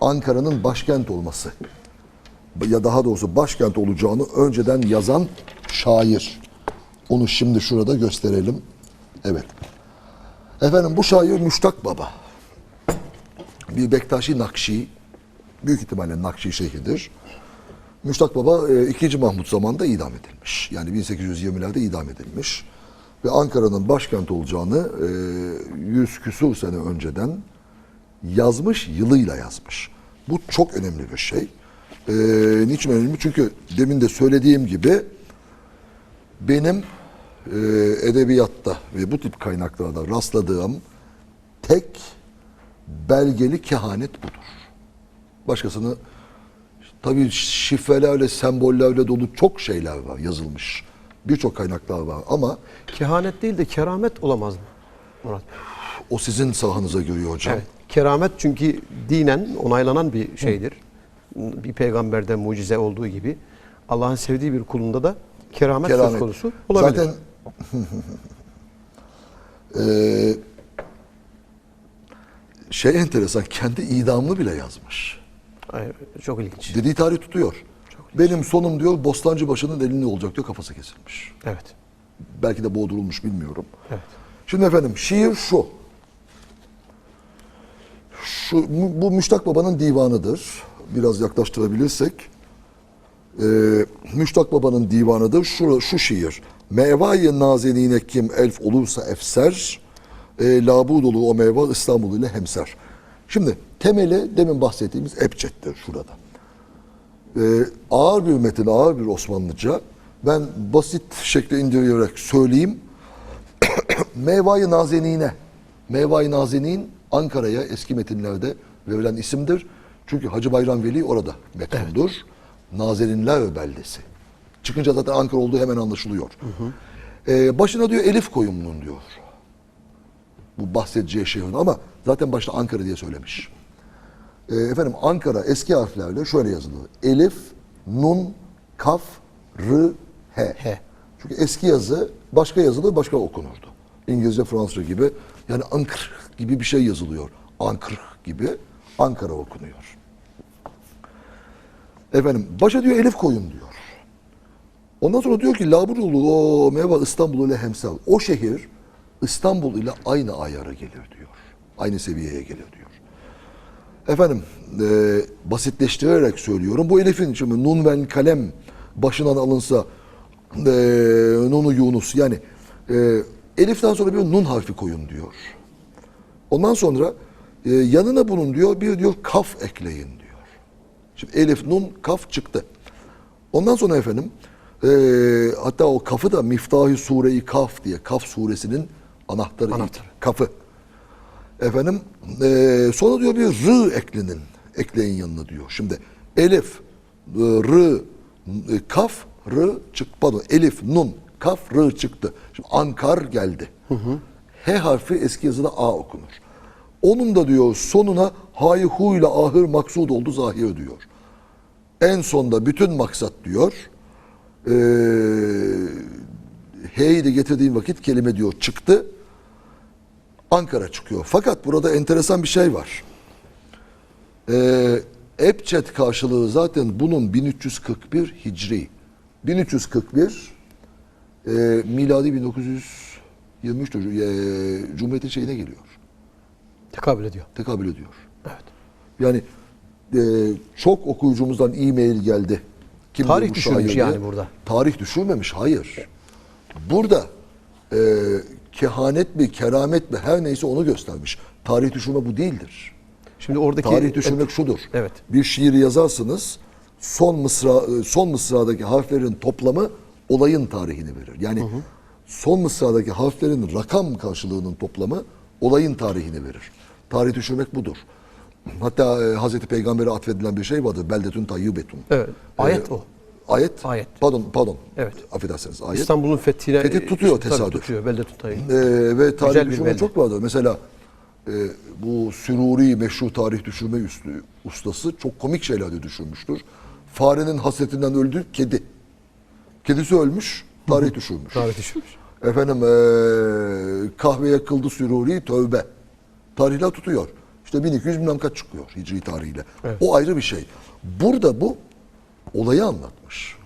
Ankara'nın başkent olması ya daha doğrusu başkent olacağını önceden yazan şair. Onu şimdi şurada gösterelim. Evet. Efendim bu şair Müştak Baba. Bir Bektaşi Nakşi, büyük ihtimalle Nakşi şeyhidir. Müştak Baba e, 2. Mahmut zamanında idam edilmiş. Yani 1820'lerde idam edilmiş. Ve Ankara'nın başkent olacağını e, 100 küsur sene önceden yazmış, yılıyla yazmış. Bu çok önemli bir şey. E, niçin önemli? Çünkü demin de söylediğim gibi benim e, edebiyatta ve bu tip kaynaklarda rastladığım tek belgeli kehanet budur. Başkasını tabii şifrelerle, sembollerle dolu çok şeyler var yazılmış. Birçok kaynaklar var ama Kehanet değil de keramet olamaz mı Murat? o sizin sahanıza giriyor hocam. Evet. Keramet çünkü dinen onaylanan bir şeydir. Bir peygamberden mucize olduğu gibi Allah'ın sevdiği bir kulunda da keramet, söz Keramet. konusu olabilir. Zaten şey enteresan kendi idamını bile yazmış. Ay, çok ilginç. Dediği tarih tutuyor. Benim sonum diyor Bostancıbaşı'nın elinde olacak diyor kafası kesilmiş. Evet. Belki de boğdurulmuş bilmiyorum. Evet. Şimdi efendim şiir şu. Şu bu Müştak Baba'nın divanıdır. Biraz yaklaştırabilirsek. Ee, Müştak Baba'nın divanıdır. Şu, şu şiir. Mevayı nazenine kim elf olursa efser, e, labu dolu o meyve İstanbul ile hemser. Şimdi temeli demin bahsettiğimiz Ebced'dir şurada. Ee, ağır bir metin, ağır bir Osmanlıca. Ben basit şekle indirerek söyleyeyim. Mevai Nazenine. Mevai Nazenin Ankara'ya eski metinlerde verilen isimdir. Çünkü Hacı Bayram Veli orada mekandur. Nazeninler beldesi. Çıkınca zaten Ankara olduğu hemen anlaşılıyor. Ee, başına diyor Elif koyun bunun diyor. Bu bahsedeceği şehrin ama zaten başta Ankara diye söylemiş. Ee, efendim Ankara eski harflerle şöyle yazılır. Elif, Nun, Kaf, R, H. H. Çünkü eski yazı başka yazılı başka okunurdu. İngilizce, Fransızca gibi. Yani Ankr gibi bir şey yazılıyor. Ankr gibi Ankara okunuyor. Efendim başa diyor Elif koyun diyor. Ondan sonra diyor ki Laburulu o meva İstanbul ile hemsal. O şehir İstanbul ile aynı ayara gelir diyor. Aynı seviyeye gelir diyor. Efendim e, basitleştirerek söylüyorum. Bu elifin şimdi nun vel kalem başından alınsa e, nunu Yunus yani e, eliften sonra bir nun harfi koyun diyor. Ondan sonra e, yanına bunun diyor bir diyor kaf ekleyin diyor. Şimdi elif nun kaf çıktı. Ondan sonra efendim e, hatta o kafı da Miftahi Sure-i Kaf diye Kaf suresinin anahtarı. Anahtarı. Kafı. Efendim eee, sonra diyor bir r eklenin. Ekleyin yanına diyor. Şimdi elif, e, r, e, kaf, r çık pardon elif, nun, kaf, r çıktı. Şimdi ankar geldi. H harfi eski yazıda A okunur. Onun da diyor sonuna hay hu ile ahır maksud oldu zahir diyor. En sonda bütün maksat diyor. Eee H'yi de getirdiğim vakit kelime diyor çıktı. Ankara çıkıyor. Fakat burada enteresan bir şey var. Ee, Ebced karşılığı zaten bunun 1341 Hicri. 1341 e, miladi 1923 e, Cumhuriyet'in şeyine geliyor. Tekabül ediyor. Tekabül ediyor. Evet. Yani e, çok okuyucumuzdan e-mail geldi. Kim Tarih düşürmüş diye. yani burada. Tarih düşürmemiş. Hayır. Burada e, kehanet mi, keramet mi her neyse onu göstermiş. Tarih düşürme bu değildir. Şimdi oradaki Tarih düşürmek şudur. Evet. Bir şiir yazarsınız. Son mısra e, son mısradaki harflerin toplamı olayın tarihini verir. Yani son mısradaki harflerin rakam karşılığının toplamı olayın tarihini verir. Tarih düşürmek budur. Hatta e, Hazreti Peygamber'e atfedilen bir şey vardır. Beldetün tayyibetun. Evet. Ayet E, o. Ayet. Ayet. Pardon, pardon. Evet. Affedersiniz. Ayet. İstanbul'un fethine Fethi tutuyor tesadüf. tutuyor. Belde tutayı. Ee, ve tarih düşürme çok vardır. Mesela e, bu süruri meşhur tarih düşürme üstü, ustası çok komik şeyler de düşürmüştür. Farenin hasretinden öldü kedi. Kedisi ölmüş, tarih düşürmüş. Tarih düşürmüş. Efendim e, kahveye kıldı süruri tövbe. Tarihler tutuyor. İşte İşte 1200 bilmem kaç çıkıyor Hicri tarihiyle. O ayrı bir şey. Burada bu olayı anlatmış.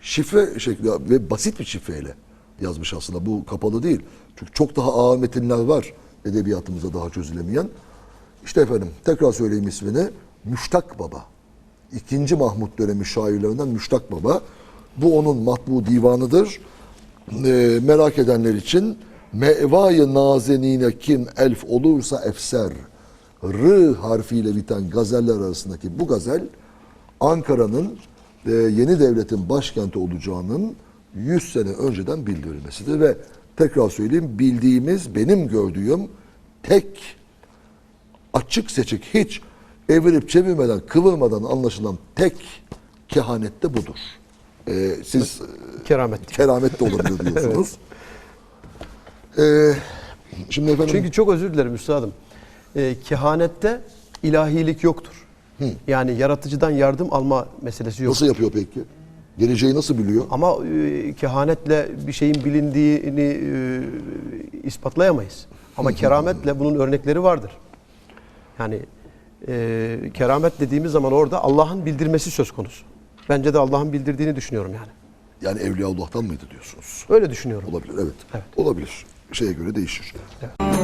Şifre şekli ve basit bir şifreyle yazmış aslında. Bu kapalı değil. Çünkü çok daha ağır metinler var edebiyatımızda daha çözülemeyen. İşte efendim tekrar söyleyeyim ismini. Müştak Baba. İkinci Mahmut dönemi şairlerinden Müştak Baba. Bu onun matbu divanıdır. Ee, merak edenler için Mevayı nazenine kim elf olursa efser R harfiyle biten gazeller arasındaki bu gazel Ankara'nın e, yeni devletin başkenti olacağının 100 sene önceden bildirilmesidir ve tekrar söyleyeyim bildiğimiz benim gördüğüm tek açık seçik hiç evirip çevirmeden kıvırmadan anlaşılan tek kehanet de budur. Ee, siz e, Keramet. keramet de olabilir diyorsunuz. Ee, şimdi efendim Çünkü çok özür dilerim üstadım. Ee, kehanette ilahilik yoktur. Yani yaratıcıdan yardım alma meselesi yok. nasıl yapıyor peki? Geleceği nasıl biliyor? Ama e, kehanetle bir şeyin bilindiğini e, ispatlayamayız. Ama kerametle bunun örnekleri vardır. Yani e, keramet dediğimiz zaman orada Allah'ın bildirmesi söz konusu. Bence de Allah'ın bildirdiğini düşünüyorum yani. Yani Evliyaullah'tan mıydı diyorsunuz? Öyle düşünüyorum. Olabilir evet. Evet. Olabilir. Şeye göre değişir. Evet.